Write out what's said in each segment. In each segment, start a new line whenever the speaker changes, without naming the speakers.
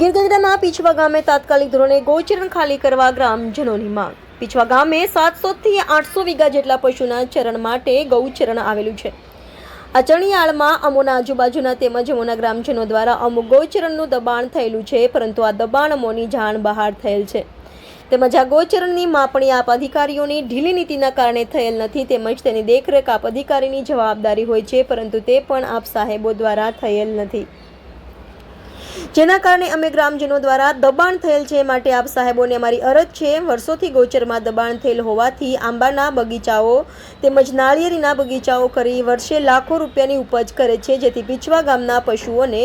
ગીરગઢડાના પીછવા ગામે તાત્કાલિક ધોરણે ગૌચરણ ખાલી કરવા ગ્રામજનોની માંગ. પીછવા ગામે સાતસો થી આઠસો વીઘા જેટલા પશુના ચરણ માટે ગૌચરણ આવેલું છે. આ ચણિયાળમાં અમોના આજુબાજુના તેમજ અમોના ગ્રામજનો દ્વારા અમુક ગૌચરણનું દબાણ થયેલું છે, પરંતુ આ દબાણ અમોની જાણ બહાર થયેલ છે. તેમજ આ ગૌચરણની માપણી આપ અધિકારીઓની ઢીલી નીતિના કારણે થયેલ નથી, તેમજ તેની દેખરેખ આપ અધિકારીની જવાબદારી હોય છે, પરંતુ તે પણ આપ સાહેબો દ્વારા થયેલ નથી. જેના કારણે અમે ગ્રામજનો દ્વારા દબાણ થયેલ છે માટે આપ સાહેબોને અમારી અરજ છે. વર્ષોથી ગોચરમાં દબાણ થયેલ હોવાથી આંબાના બગીચાઓ તેમજ નાળિયેરીના બગીચાઓ કરી વર્ષે લાખો રૂપિયાની ઉપજ કરે છે. જેથી પીછવા ગામના પશુઓને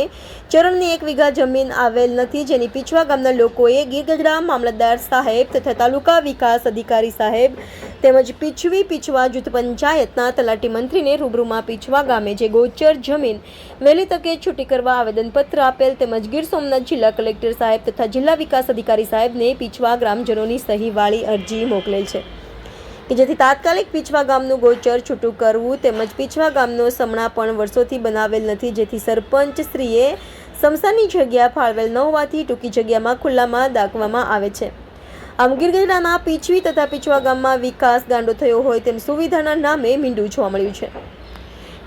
ચરણની એક વીઘા જમીન આવેલ નથી. જેની પીછવા ગામના લોકોએ ગીરગઢડા મામલતદાર સાહેબ તથા તાલુકા વિકાસ અધિકારી સાહેબ તેમજ પીછવી પીછવા જૂથ પંચાયતના તલાટી મંત્રીને રૂબરૂમાં પીછવા ગામે જે ગોચર જમીન વહેલી તકે છૂટી કરવા આવેદનપત્ર આપેલ તેમજ ગીર સોમનાથ જિલ્લા કલેક્ટર સાહેબ તથા જિલ્લા વિકાસ અધિકારી સાહેબને પીછવા ગ્રામજનોની સહીવાળી અરજી મોકલેલ છે. કે જેથી તાત્કાલિક પીછવા ગામનું ગોચર છૂટું કરવું તેમજ પીછવા ગામનો સમણા પણ વર્ષોથી બનાવેલ નથી. જેથી સરપંચ શ્રીએ સમસાની જગ્યા ફાળવેલ ન હોવાથી ટૂંકી જગ્યામાં ખુલ્લામાં દાખવામાં આવે છે. આમ ગીરગઢડાના પીછવી તથા પીછવા ગામમાં વિકાસ ગાંડો થયો હોય તેમ સુવિધાના નામે મીંડું જોવા મળ્યું છે.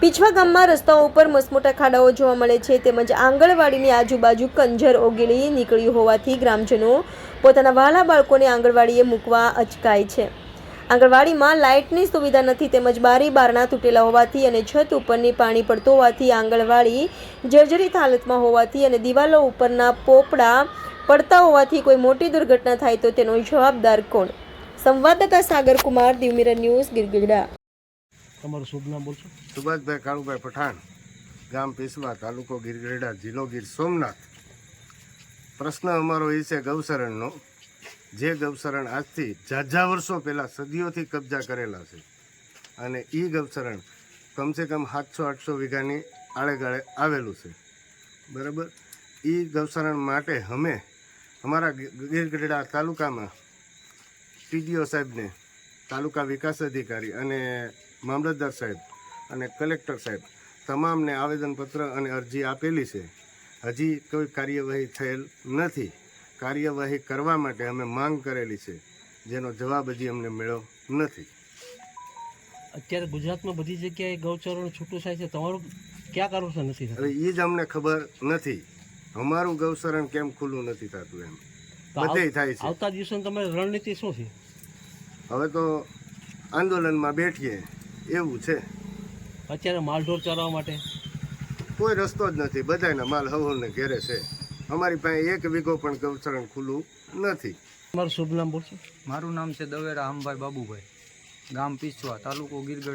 પીછવા ગામમાં રસ્તાઓ ઉપર મસમોટા ખાડાઓ જોવા મળે છે તેમજ આંગણવાડીની આજુબાજુ કંજર ઓગેલી નીકળ્યું હોવાથી ગ્રામજનો પોતાના વહાલા બાળકોને આંગણવાડીએ મૂકવા અચકાય છે. આંગણવાડીમાં લાઇટની સુવિધા નથી તેમજ બારી બારણા તૂટેલા હોવાથી અને છત ઉપરની પાણી પડતું હોવાથી આંગણવાડી જર્જરિત હાલતમાં હોવાથી અને દિવાલો ઉપરના પોપડા પડતા હોવાથી કોઈ મોટી દુર્ઘટના થાય તો તેનો જવાબદાર કોણ? સંવાદદાતા સાગર કુમાર દિવમીરા ન્યૂઝ ગીરગઢડા
તમારું શુભ નામ બોલશો?
સુભાષભાઈ કાળુભાઈ પઠાણ ગામ પેશવા તાલુકો ગીરગઢડા જિલ્લો ગીર સોમનાથ. પ્રશ્ન અમારો એ છે ગૌશરણનો જે ગૌશરણ આજથી ઝાઝા વર્ષો પહેલાં સદીઓથી કબજા કરેલા છે. અને એ ગૌશરણ કમસે કમ સાતસો આઠસો વીઘાની આળેગાળે આવેલું છે. બરાબર? એ ગૌશરણ માટે અમે અમારા ગીરગઢડા તાલુકામાં ટીડીઓ સાહેબને તાલુકા વિકાસ અધિકારી અને મામલતદાર સાહેબ અને કલેક્ટર સાહેબ તમામને આવેદનપત્ર અને અરજી આપેલી છે. હજી કોઈ કાર્યવાહી થયેલ નથી. કાર્યવાહી કરવા માટે અમે માંગ કરેલી છે. જેનો જવાબ હજી અમને મળ્યો નથી.
અત્યારે ગુજરાતમાં બધી જગ્યાએ ગૌચરણ છૂટું થાય છે. તમારું ક્યાં કારણ નથી
હવે એ જ અમને ખબર નથી. અમારું ગૌસરણ કેમ ખુલ્લું નથી થતું એમ? બધે થાય છે.
આવતા દિવસોની તમારી રણનીતિ શું છે?
હવે તો આંદોલનમાં બેઠીએ એવું છે.
અત્યારે માલઢોર ચરાવવા માટે?
કોઈ રસ્તો જ નથી. બધાના માલ હવોને ઘેરે છે. અમારી પાસે એક વીઘો પણ ગૌસરણ ખુલ્લું નથી.
મારું શુભ નામ બોલશો?
મારું નામ છે દવેરા આમભાઈ બાબુભાઈ. ગામ પીછવા તાલુકો ગીરગઢ.